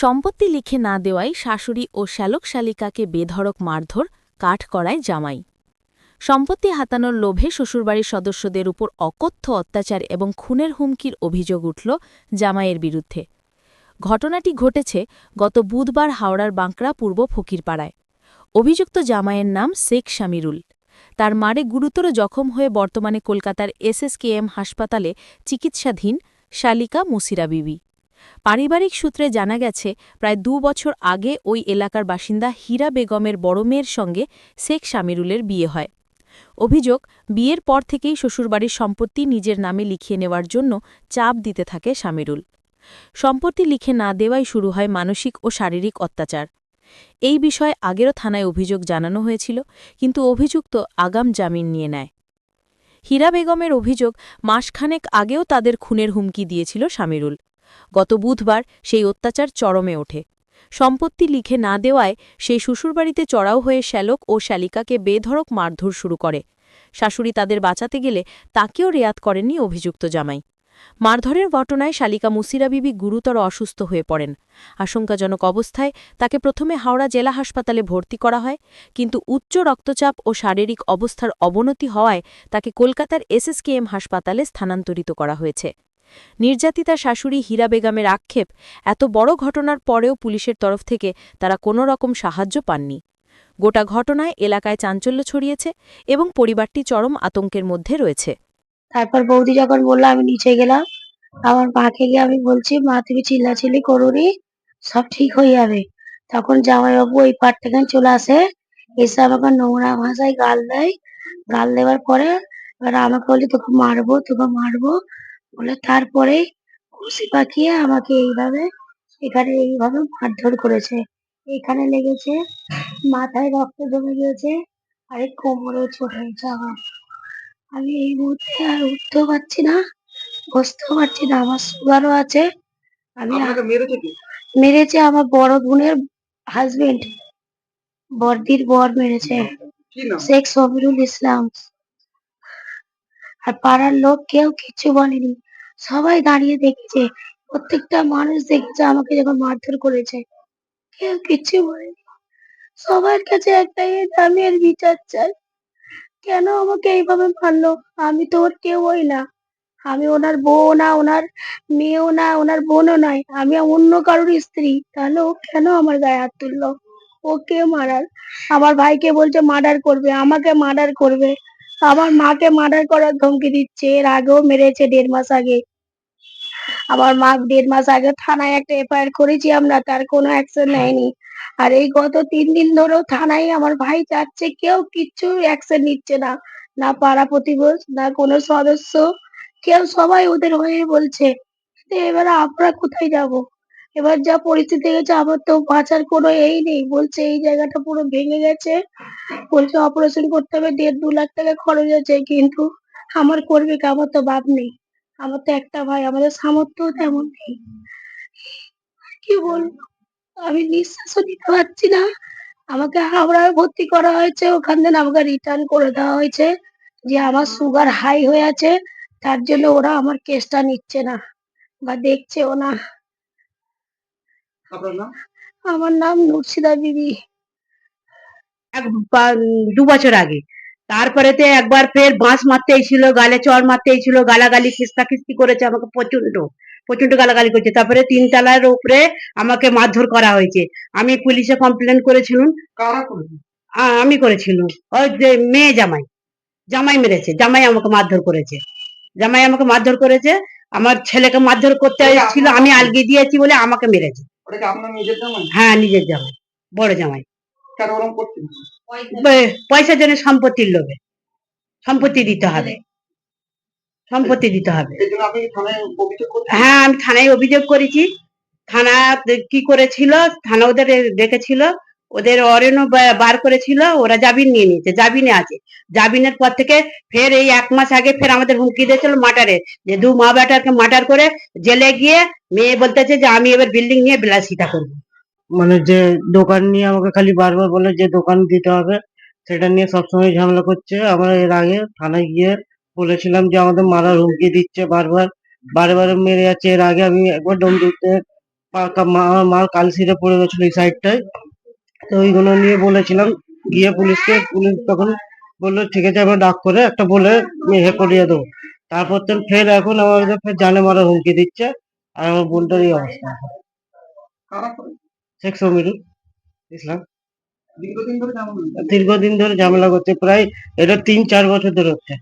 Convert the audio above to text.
সম্পত্তি লিখে না দেওয়ায় শাশুড়ি ও শ্যালক শালিকাকে বেধড়ক মারধর, কাঠ করায় জামাই। সম্পত্তি হাতানোর লোভে শ্বশুরবাড়ির সদস্যদের উপর অকথ্য অত্যাচার এবং খুনের হুমকির অভিযোগ উঠল জামাইয়ের বিরুদ্ধে। ঘটনাটি ঘটেছে গত বুধবার হাওড়ার বাঁকড়া পূর্ব ফকিরপাড়ায়। অভিযুক্ত জামাইয়ের নাম শেখ শামিরুল। তার মারে গুরুতর জখম হয়ে বর্তমানে কলকাতার এসএসকেএম হাসপাতালে চিকিৎসাধীন শালিকা মুসিরা বিবি। পারিবারিক সূত্রে জানা গেছে, প্রায় দু বছর আগে ওই এলাকার বাসিন্দা হীরা বেগমের বড় মেয়ের সঙ্গে শেখ শামিরুলের বিয়ে হয়। অভিযোগ, বিয়ের পর থেকেই শ্বশুরবাড়ির সম্পত্তি নিজের নামে লিখিয়ে নেওয়ার জন্য চাপ দিতে থাকে শামিরুল সম্পত্তি লিখে না দেওয়াই শুরু হয় মানসিক ও শারীরিক অত্যাচার। এই বিষয়ে আগেরও থানায় অভিযোগ জানানো হয়েছিল, কিন্তু অভিযুক্ত আগাম জামিন নিয়ে নেয়। হীরা বেগমের অভিযোগ, মাসখানেক আগেও তাদের খুনের হুমকি দিয়েছিল শামিরুল গত বুধবার সেই অত্যাচার চরমে ওঠে। সম্পত্তি লিখে না দেওয়ায় সেই শ্বশুরবাড়িতে চড়াও হয়ে শ্যালক ও শ্যালিকাকে বেধড়ক মারধর শুরু করে। শাশুড়ি তাদের বাঁচাতে গেলে তাকেও রেয়াত করেননি অভিযুক্ত জামাই। মারধরের ঘটনায় শালিকা মুসিরা বিবি গুরুতর অসুস্থ হয়ে পড়েন। আশঙ্কাজনক অবস্থায় তাকে প্রথমে হাওড়া জেলা হাসপাতালে ভর্তি করা হয়, কিন্তু উচ্চ রক্তচাপ ও শারীরিক অবস্থার অবনতি হওয়ায় তাকে কলকাতার এসএসকেএম হাসপাতালে স্থানান্তরিত করা হয়েছে। নির্যাতিতা শাশুড়ি হীরা বেগমের আক্ষেপ এত বড় ঘটনার পরেও পুলিশের তরফ থেকে তারা কোনো রকম সাহায্য পাননি। গোটা ঘটনায় এলাকায় চাঞ্চল্য ছড়িয়েছে এবং পরিবারটি চরম আতঙ্কের মধ্যে রয়েছে। তারপর বৌদি যখন বলল, আমি নিচে গেলাম, আমার মাকে গিয়ে আমি বলছি, মা, তুমি চিল্লাচিল্লি করোনি, সব ঠিক হয়ে যাবে। তখন জামাইবাবু ওই পার থেকে চলে আসে, এসে আমাকে নোংরা ভাষায় গাল দেয়। গাল দেওয়ার পরে এবার আমাকে বলি তোকে মারবো তোকে মারবো। বলে তারপরে খুশি পাকিয়ে আমাকে এইভাবে এখানে এইভাবে মারধর করেছে। এখানে লেগেছে মাথায় রক্ত জমে গিয়েছে আর এই কোমরেও চোট হয়েছে আমার আমি এই মুহূর্তে আর উঠতেও পারছি না বসতেও পারছি না আমার সুগারও আছে। আমি মেরেছে আমার বড় বোনের হাজবেন্ড বর্দির বর মেরেছে। শেখ সবিরুল ইসলাম। আর পাড়ার লোক কেউ কিছু বলেনি। সবাই দাঁড়িয়ে দেখেছে। প্রত্যেকটা মানুষ দেখেছে আমাকে যখন মারধর করেছে। কেউ কিছু বলেনি। সবার কাছে একটাই আমি এর বিচার চাই। কেন আমাকে এইভাবে মারলো? আমি তো ওর কেউই না। আমি ওনার বউ না, ওনার মেয়েও না, ওনার বোনও নয় আমি অন্য কারোর স্ত্রী। তাহলে ও কেন আমার গায়ে হাত তুললো? ও কে মারার। আমার ভাইকে বলছে মার্ডার করবে, আমাকে মার্ডার করবে। আমার মাকে মার্ডার করার ধমকি দিচ্ছে এর আগেও মেরেছে দেড় মাস আগে। আমার মা দেড় মাস আগে থানায় একটা এফআইআর করেছি আমরা তার কোনো অ্যাকশন নেয়নি। আর এই গত তিন দিন ধরেও থানায় আমার ভাই যাচ্ছে কেউ কিচ্ছু অ্যাকশন নিচ্ছে না। না পাড়া প্রতিবেশ না কোনো সদস্য কেউ সবাই ওদের হয়ে বলছে এবারে আমরা কোথায় যাব? এবার যা পরিস্থিতি গেছে আমার তো বাঁচার কোনো এই নেই। বলছে, এই জায়গাটা পুরো ভেঙে গেছে। বলছে অপারেশন করতে হবে, দেড় দু লাখ টাকা খরচ আছে, কিন্তু আমার করবে আমার তো বাপ নেই। আমার তো একটা ভাই, আমাদের সামর্থ্য তেমন নেই। কি বলব? আমি নিঃশ্বাসও নিতে পারছি না। আমাকে হাওড়ায় ভর্তি করা হয়েছে, ওখান থেকে আমাকে রিটার্ন করে দেওয়া হয়েছে যে আমার সুগার হাই হয়ে আছে। তার জন্য ওরা আমার কেসটা নিচ্ছে না বা দেখছেও না। আপনার নাম? আমার নাম নুরসিদা বিবি। এক দু বছর আগে। তারপরেতে একবার ফের বাঁশ মারতে এসেছিল গালে চড় মারতে এসেছিল গালাগালি খিস্তা খিস্তি করেছে আমাকে প্রচণ্ড প্রচণ্ড গালাগালি করছে। তারপরে তিন তলার উপরে আমাকে মারধর করা হয়েছে। আমি পুলিশে কমপ্লেন করেছিলাম। কারা করেছে? আ- আমি করেছিলাম। ওই যে মেয়ে জামাই জামাই মেরেছে জামাই আমাকে মারধর করেছে। জামাই আমাকে মারধর করেছে। আমার ছেলেকে মারধর করতে ওটা ছিল আমি? আলগি দিয়েছি বলে আমাকে মেরেছে। ওটা কি আপনার নিজের জামাই? হ্যাঁ নিজের জামাই বড় জামাই। কেন ওরকম করছেন? পয়সার জন্য সম্পত্তির লোভে। সম্পত্তি দিতে হবে। সম্পত্তি দিতে হবে। হ্যাঁ আমি থানায় অভিযোগ করেছি। থানা কি করেছিল? থানা ওদের ডেকেছিল ওদের বা- বার করেছিল। ওরা জামিন নিয়ে নিয়েছে জামিনে আছে। জামিনের পর থেকে ফের এই এক মাস আগে ফের আমাদের হুমকি দিয়েছিল মার্ডারে। যে দু মা বেটাকে মার্ডার করে জেলে গিয়ে মেয়ে বলতেছে যে, আমি এবার বিল্ডিং নিয়ে বিলাসিতা করব। মানে যে দোকান নিয়ে আমাকে খালি বারবার বলে যে দোকান দিতে হবে, সেটা নিয়ে সবসময় ঝামেলা করছে। আমরা এর আগে থানায় গিয়ে বলেছিলাম যে, আমাদের মারার হুমকি দিচ্ছে বারবার বারে বারে মেরে যাচ্ছে। এর আগে আমি একবার মা, আমার মার কালশিরে পড়ে গেছিল এই সাইডটায় তো ওইগুলো নিয়ে বলেছিলাম, গিয়ে পুলিশকে, পুলিশ তখন বলল ঠিক আছে আমরা ডাক করে একটা বলে ইয়ে করিয়ে দেবো। তারপর তো ফের এখন আমাদের ফের জানে মারা হুমকি দিচ্ছে আর আমার বোনটার এই অবস্থা। শেখ সমিরুল ইসলাম দীর্ঘদিন ধরে কেমন দীর্ঘদিন ধরে ঝামেলা করছে প্রায় এটা তিন চার বছর ধরে হচ্ছে।